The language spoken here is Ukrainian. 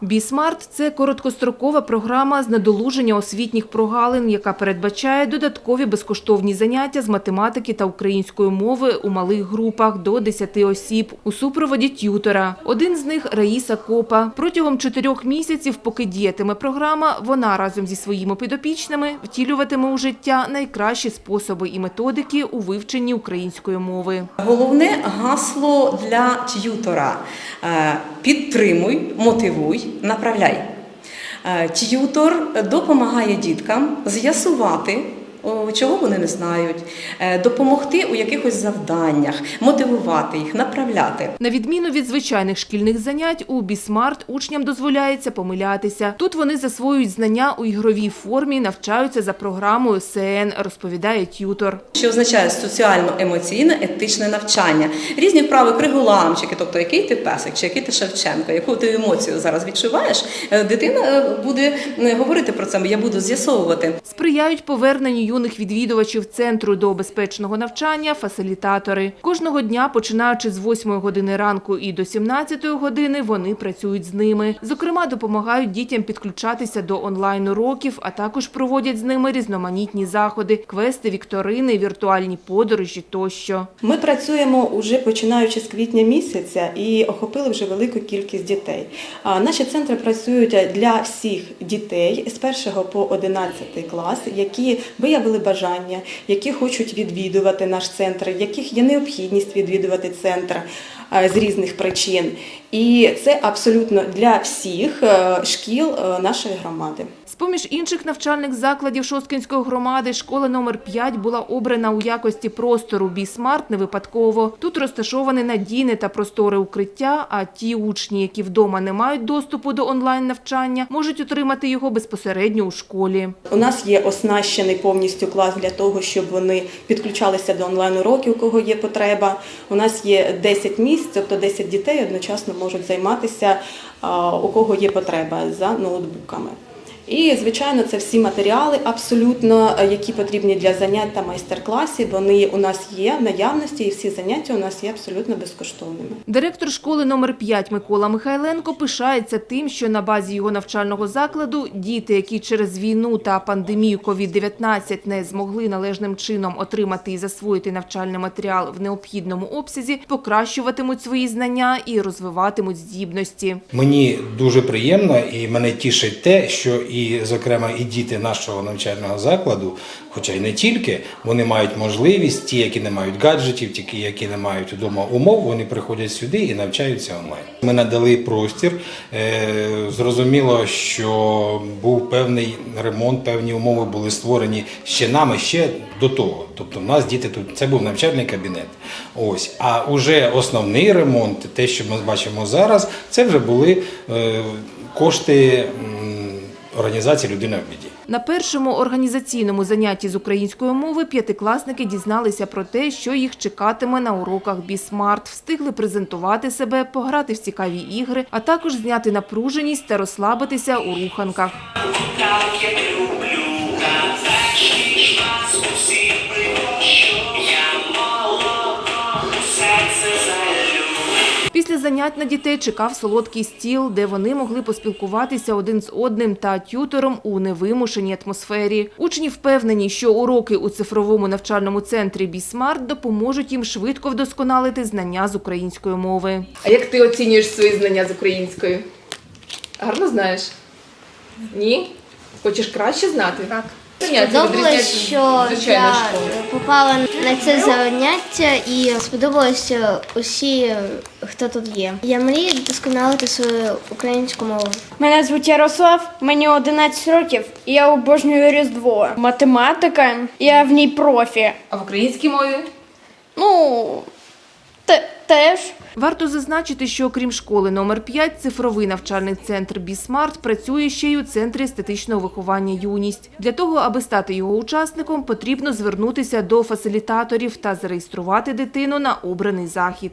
Бісмарт це короткострокова програма з надолуження освітніх прогалин, яка передбачає додаткові безкоштовні заняття з математики та української мови у малих групах до 10 осіб у супроводі т'ютора. Один з них Раїса Копа. Протягом чотирьох місяців, поки діятиме програма, вона разом зі своїми підопічними втілюватиме у життя найкращі способи і методики у вивченні української мови. Головне гасло для т'ютора підтримуй, мотивуй, направляй. Е, Т'ютор допомагає діткам з'ясувати. Чого вони не знають, е, допомогти у якихось завданнях, мотивувати їх, направляти. На відміну від звичайних шкільних занять, у Бісмарт учням дозволяється помилятися. Тут вони засвоюють знання у ігровій формі, навчаються за програмою СН, розповідає т'ютор. що означає соціально-емоційне етичне навчання. Різні вправи криголамчики, тобто який ти песик, чи який ти Шевченко, яку ти емоцію зараз відчуваєш, е, дитина е, буде говорити про це, я буду з'ясовувати. Сприяють поверненню юних відвідувачів центру до безпечного навчання фасилітатори. Кожного дня, починаючи з 8 години ранку і до 17 години, вони працюють з ними. Зокрема, допомагають дітям підключатися до онлайн-уроків, а також проводять з ними різноманітні заходи, квести, вікторини, віртуальні подорожі тощо. Ми працюємо уже починаючи з квітня місяця і охопили вже велику кількість дітей. Наші центри працюють для всіх дітей з 1 по 11 клас, які виявили бажання, які хочуть відвідувати наш центр, яких є необхідність відвідувати центр з різних причин. І це абсолютно для всіх е, шкіл е, нашої громади. З-поміж інших навчальних закладів Шосткинської громади школа номер 5 була обрана у якості простору «Бісмарт» не випадково. Тут розташоване надійне та просторе укриття, а ті учні, які вдома не мають доступу до онлайн-навчання, можуть отримати його безпосередньо у школі. У нас є оснащений повністю клас для того, щоб вони підключалися до онлайн-уроків, у кого є потреба. У нас є 10 місць, тобто 10 дітей одночасно можуть займатися, у кого є потреба за ноутбуками. І, звичайно, це всі матеріали абсолютно, е, які потрібні для занять та майстер-класів. Вони у нас є в наявності, і всі заняття у нас є абсолютно безкоштовними. Директор школи номер 5 Микола Михайленко пишається тим, що на базі його навчального закладу діти, які через війну та пандемію COVID-19 не змогли належним чином отримати і засвоїти навчальний матеріал в необхідному обсязі, покращуватимуть свої знання і розвиватимуть здібності. Мені дуже приємно і мене тішить те, що і, зокрема, і діти нашого навчального закладу, хоча й не тільки, вони мають можливість, ті, які не мають гаджетів, ті, які не мають вдома умов, вони приходять сюди і навчаються онлайн. Ми надали простір. Е, Зрозуміло, що був певний ремонт, певні умови були створені ще нами ще до того. Тобто, в нас діти тут це був навчальний кабінет. Ось, а уже основний ремонт, те, що ми бачимо зараз, це вже були е, кошти організації Людина в біді. На першому організаційному занятті з української мови п'ятикласники дізналися про те, що їх чекатиме на уроках Бісмарт, встигли презентувати себе, пограти в цікаві ігри, а також зняти напруженість та розслабитися у руханках. Як люблю, усіх Після занять на дітей чекав солодкий стіл, де вони могли поспілкуватися один з одним та тютором у невимушеній атмосфері. Учні впевнені, що уроки у цифровому навчальному центрі Бісмарт допоможуть їм швидко вдосконалити знання з української мови. А як ти оцінюєш свої знання з української? Гарно знаєш? Ні? Хочеш краще знати? Так. Сподобалось, що я попала на це заняття і сподобалось усі, хто тут є. Я мрію досконалити свою українську мову. Мене звуть Ярослав, мені 11 років, і я обожнюю Різдво. Математика, я в ній профі. А в українській мові? Ну, те- теж. Варто зазначити, що окрім школи номер 5 цифровий навчальний центр Бісмарт працює ще й у центрі естетичного виховання юність. Для того, аби стати його учасником, потрібно звернутися до фасилітаторів та зареєструвати дитину на обраний захід.